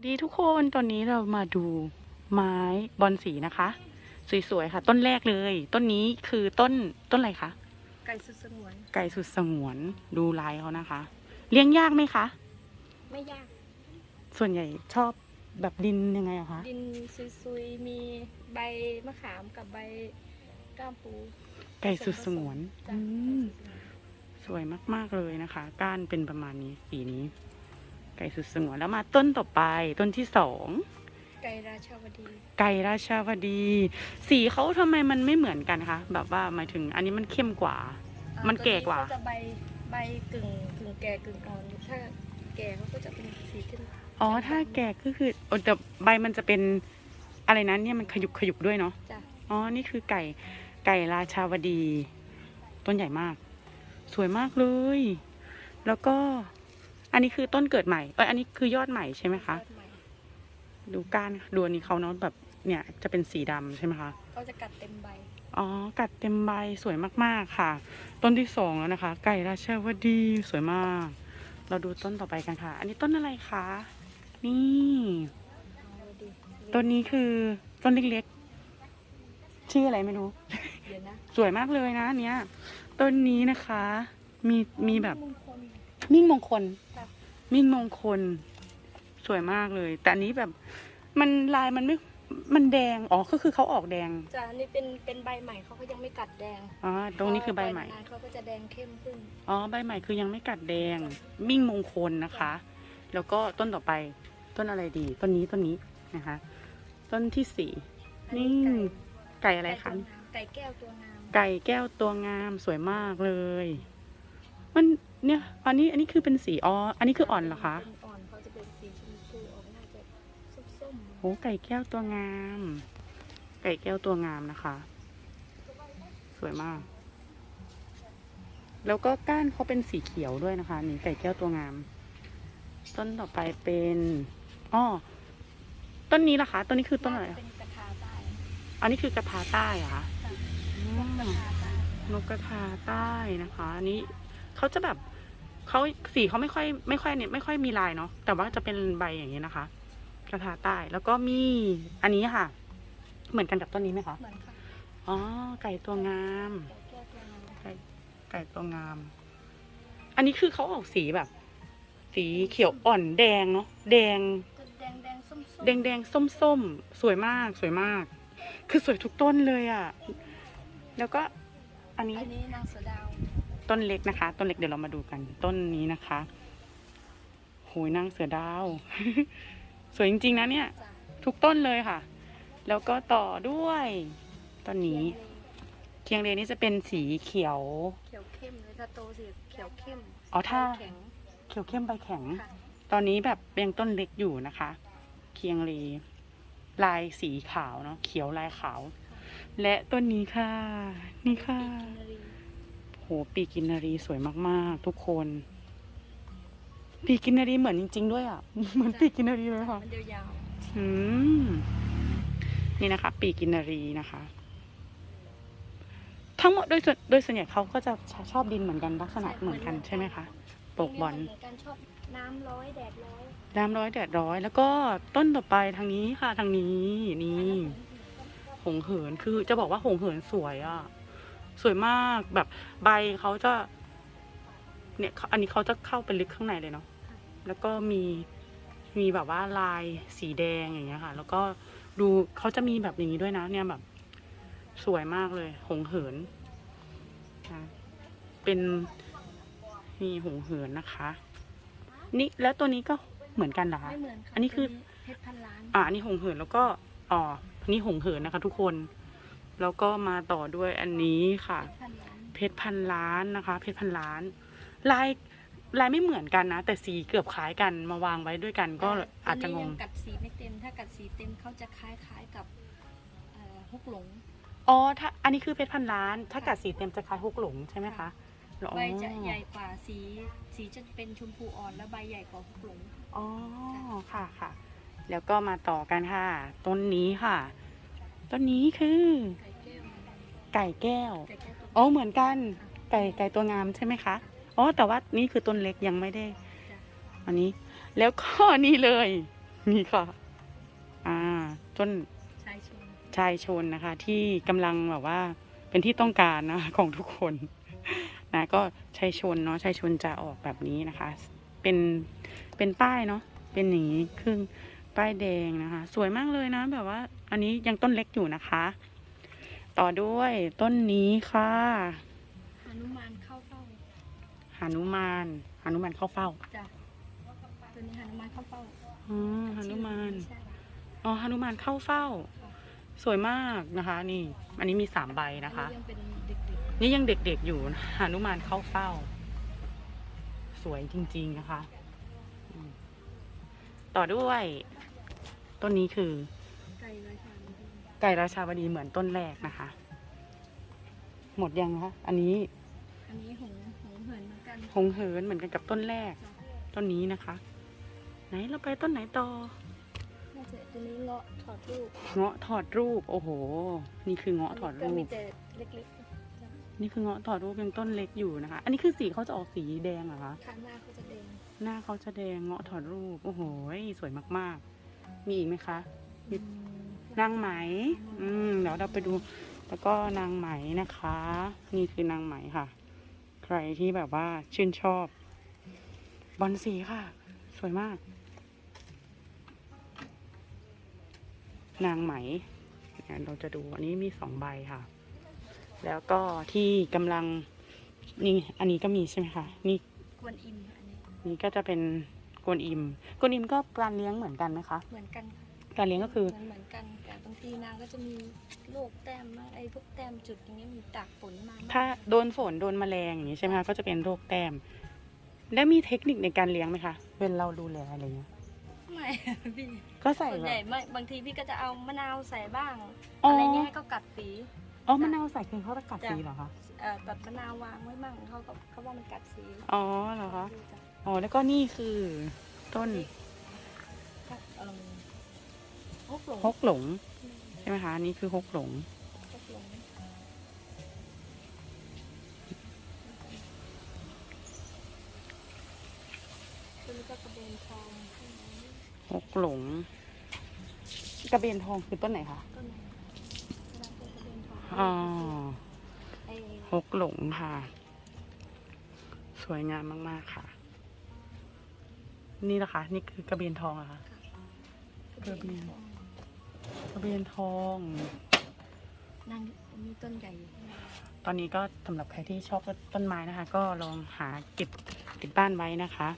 วัสดีทุกคนตอนนี้เรามาดูไม้บอนสีนะคะ สวยๆค่ะ ต้นแรกเลย ต้นนี้คือต้นต้นอะไรคะไก่สุดสงวนไก่สุดสงวนดูลายเขานะคะ เลี้ยงยากไหมคะ ไม่ยาก ส่วนใหญ่ชอบแบบดินยังไงอะคะดินซุยๆมีใบมะขามกับใบก้ามปู ไก่สุดสงวนจ้ะอืมสวยมากๆเลยนะคะ ก้านเป็นประมาณนี้สีนี้ ไก่สุดสงวนแล้วมาต้นต่อไปต้นที่สองไก่ราชาวดี ไก่ราชาวดี สีเขาทำไมมันไม่เหมือนกันคะแบบว่าหมายถึงอันนี้มันเข้มกว่าอ่ามันแก่กว่าตันี้เขจะใบใบกึ่งกึ่งแก่กึ่งอ่อนถ้าแก่เขาก็จะเป็นสีขึ้นอ๋อถ้าแก่ก็คือโอ้แต่ใบมันจะเป็นอะไรนะเนี่ยมันขยุกขยุกด้วยเนาะจ้ะอ๋อนี่คือไก่ไก่ราชาวดี ต้นใหญ่มาก สวยมากเลย แล้วก็ อันนี้คือต้นเกิดใหม่เอยอันนี้คือยอดใหม่ใช่ไหมคะ ยอดใหม่ดูก้านดูอันนี้เขาเนาะแบบเนี่ยจะเป็นสีดำใช่ไหมคะเขาจะกัดเต็มใบ อ๋อ กัดเต็มใบสวยมากๆค่ะ ต้นที่สองแล้วนะคะ ไก่ราชาวดีสวยมาก เราดูต้นต่อไปกันค่ะ อันนี้ต้นอะไรคะ นี่เอาดีต้นนี้คือต้นเล็กๆ ชื่ออะไรไม่รู้ เดี๋ยวนะสวยมากเลยนะอันเนี้ย ต้นนี้นะคะ มีมีแบบมงคลมิ่งมงคลค่ะ มิ่งมงคลสวยมากเลย แต่อันนี้แบบมันลายมันไม่มันแดงอ๋อก็คือเขาออกแดงจ้ะนี่เป็นเป็นใบใหม่เขาก็ยังไม่กัดแดงอ๋อตรงนี้คือใบใหม่พปล่ยนานเขาก็จะแดงเข้มขึ้นอ๋อใบใหม่คือยังไม่กัดแดง มิ่งมงคลนะคะ แล้วก็ต้นต่อไปต้นอะไรดี ต้นนี้ต้นนี้นะคะ ต้นที่สี่อันนี่นี้ไก่ไก่อะไรคะไก่แก้วตัวงามไก่แก้วตัวงามสวยมากเลย มัน เนี่ยอันนี้อันนี้คือเป็นสีอ๋ออันนี้คืออ่อนเหรอคะเป็นอ่อนเขาจะเป็นสีชมพูออกน่าจะส้มโหไก่แก้วตัวงาม ไก่แก้วตัวงามนะคะ สวยมาก แล้วก็ก้านเขาเป็นสีเขียวด้วยนะคะนี่ไก่แก้วตัวงาม ต้นต่อไปเป็นอ๋อต้นนี้ล่ะคะต้นนี้คือๆต้นอะไราจะเป็นกระทาใต้ อันนี้คือกระทาใต้เหรอะคะค่ะอืพวกกระมทาใต้นกกระทาใต้นะคะ อันนี้เขาจะแบบ เขาสีเขาไม่ค่อยไม่ค่อยเนี่ยไม่ค่อยมีลายเนาะแต่ว่าจะเป็นใบอย่างนี้นะคะกระทาใต้แล้วก็มีอันนี้ค่ะ เหมือนกันกับต้นนี้ไหมคะเหมือนค่ะอ๋อไก่ตัวงามไก่แก้วตัวงามไก่ไก่ตัวงาม อันนี้คือเขาออกสีแบบ สีเขียวอ่อนแดงเนาะแดงจะแดงแดงส้มๆแดงแดงส้มส้มๆสวยมากสวยมาก คือสวยทุกต้นเลยอะ่ะ แล้วก็อันนี้อันนี้นางเสือดาว ต้นเล็กนะคะ ต้นเล็กเดี๋ยวเรามาดูกัน ต้นนี้นะคะโหยนางเสือดาว สวยจริง ๆ นะเนี่ยจ้ะทุกต้นเลยค่ะ แล้วก็ต่อด้วยต้นนี้เขียวเคียงเรนี่จะเป็นสีเขียว เขียวเข้มเลยถ้าโตสีเขียวเข้มอ๋อถ้าใบแข็ง เขียวเข้มใบแข็ง ค่ะ ตอนนี้แบบยังต้นเล็กอยู่นะคะ เคียงเรลายสีขาวเนาะเขียวลายขาว และต้นนี้ค่ะ นี่ค่ะปีกินนารีโหปีกินนารีสวยมากๆ ทุกคน ปีกินนารีเหมือนจริง ๆ ด้วยอะ เหมือนปีกินนารีเลยค่ะ มันยาวอืมนี่นะคะ ปีกินนารีนะคะ ทั้งหมดโดยส่วนโดยส่วนใหญ่เขาก็จะชอบดินเหมือนกันลักษณะเหมือนกันใช่ไหมคะๆปลูกบอลเหมือนกันชอบน้ำร้อยแดดร้อยน้ำร้อยแดดร้อย แล้วก็ต้นต่อไปทางนี้ค่ะทางนี้นี่หงเหินคือจะบอกว่าหงเหินสวยอะ่ะ สวยมากแบบใบเขาจะ เนี่ยเขาอันนี้เขาจะเข้าไปลึกข้างในเลยเนาะแล้วก็มีมีแบบว่าลายสีแดงอย่างเงี้ยค่ะ แล้วก็ดูเขาจะมีแบบอย่างนี้ด้วยนะ เนี่ยแบบ สวยมากเลยหงเหินนะเป็นมีหงเหินนะคะ นี่แล้วตัวนี้ก็เหมือนกันเหรอคะไม่เหมือนค่ะอันนี้คือเพชรพันล้านอ่าอันนี้หงเหินแล้วก็อ๋ออันนี้หงเหินนะคะ ทุกคน แล้วก็มาต่อด้วยอันนี้ค่ะเพชรพันล้านเพชรพันล้านนะคะ เพชรพันล้าน ลายลายไม่เหมือนกันนะ แต่สีเกือบคล้ายกันมาวางไว้ด้วยกันก็อาจจะงนนี้งยักัดสีไม่เต็ม ถ้ากัดสีเต็มเขาจะคล้ายๆกับเอ่อฮกหลงอ๋อถ้าอันนี้คือเพชรพันล้าน ถ้ากัดสีเต็มจะคล้ายฮกหลงใช่ไหมคะอ๋อใบจะใหญ่กว่าสีสีจะเป็นชมพูอ่อนแล้วใบใหญ่กว่าฮกหลงอ๋อค่ะค่ะ แล้วก็มาต่อกันค่ะ ต้นนี้ค่ะ ต้นนี้คือ ไก่แก้วไก่แก้วไก่แก้วตัวอ๋อ เหมือนกัน ไก่ไก่ตัวงามใช่ไหมคะ อ๋อ แต่ว่านี่คือต้นเล็กยังไม่ได้ อันนี้ แล้วก็นี่เลย นี่ค่ะ อ่า ต้นชายชน ชายชนนะคะ ที่กำลังแบบว่า เป็นที่ต้องการนะของทุกคน นะ ก็ชายชนเนาะ ชายชนจะออกแบบนี้นะคะ เป็น เป็นป้ายเนาะ เป็นอย่างนี้ครึ่งป้ายแดงนะคะ สวยมากเลยนะ แบบว่า อันนี้ยังต้นเล็กอยู่นะคะ ต่อด้วยต้นนี้ค่ะหนุมานเข้าเฝ้าหานุมานหานุมานเข้าเฝ้าจ้ะตัวนี้หนุมานเข้าเฝ้าอ๋อหานุมานใช่อ๋อหานุมานเข้าเฝ้า สวยมากนะคะ นี่ อันนี้มีสามใบอันนะคะนี้ยังเป็นเด็กนี่ยังเด็กๆอยู่หานุมานเข้าเฝ้า สวยจริงๆนะคะอืมต่อด้วย ต้นนี้คือๆไก่ราชาดี ไก่ราชาวดีเหมือนต้นแรกนะคะ หมดยังคะอันนี้ อันนี้หงหงเหินเหมือนกันหงเหินเหมือนกันกับต้นแรก ต้นนี้นะคะ ไหนเราไปต้นไหนต่อน่าจะตัวนี้เงาะถอดลูกเงาะถอดรูป โอ้โห นี่คือเงาะถอดก็รูมีปแต่เล็กๆจ้ะนี่คือเงาะถอดรูปยังต้นเล็กอยู่นะคะ อันนี้คือสีเขาจะออกสีแดงเหรอคะข้างหน้าเขาจะแดงหน้าเขาจะแดงเงาะถอดรูป โอ้โหสวยมากๆ มีอีกไหมคะมีอืม นางไหม อืม เดี๋ยวเราไปดู แล้วก็นางไหมนะคะ นี่คือนางไหมค่ะ ใครที่แบบว่าชื่นชอบ บอลสีค่ะ สวยมาก นางไหมเนี่ยเราจะดูอันนี้มีสองใบค่ะ แล้วก็ที่กำลัง นี่ อันนี้ก็มีใช่ไหมคะ นี่กวนอิมอันนี้นี่ก็จะเป็นกวนอิม กวนอิมก็การเลี้ยงเหมือนกันไหมคะ เหมือนกันค่ะการเลี้ยงก็คือ เหมือนเหมือนกันแต่บาง ทีนางก็จะมีโรคแต้มบ้างไอ้พวกแต้มจุดอย่างเงี้ยมีตากฝนมาบ้งถ้าโดนฝนโดนแมลงอย่างนี้ใช่ไหมคะก็จะเป็นโรคแต้ม แล้วมีเทคนิคในการเลี้ยงไหมคะเวลาเราดูแลอะไรเงี้ยไม่พี่ก็ใส่ส่วนแบใหญ่บ ไม่บางทีพี่ก็จะเอามะนาวใส่บ้าง อ๋ออะไรเงี้ยให้เขากัดสีอ๋อมะนาวใส่คือเขาจะกัดสีเหรอคะเอ่อตัดมะนาววางไว้มั่งเขาก็เขาว่ามันกัดสีอ๋อเหรอคะอ๋อแล้วก็นี่คือต้นเอ่อ ฮกหลงฮกหลง ใช่ไหมคะอันนี่คือฮกหลงฮกหลงตัวนี้ก็กระเบนทองฮกหลง กระเบนทองคือต้นไหนคะต้นไหนกระเบนทองอ๋อไอ้ฮกหลงค่ะ สวยงามมากๆค่ะ นี่นะคะ นี่คือกระเบนทองเหรอะคะ กระเบน กระเบนทองนั่งมีต้นใหญ่ตอนนี้ก็สำหรับใครที่ชอบต้นไม้นะคะ ก็ลองหาเก็บติดบ้านไว้นะคะ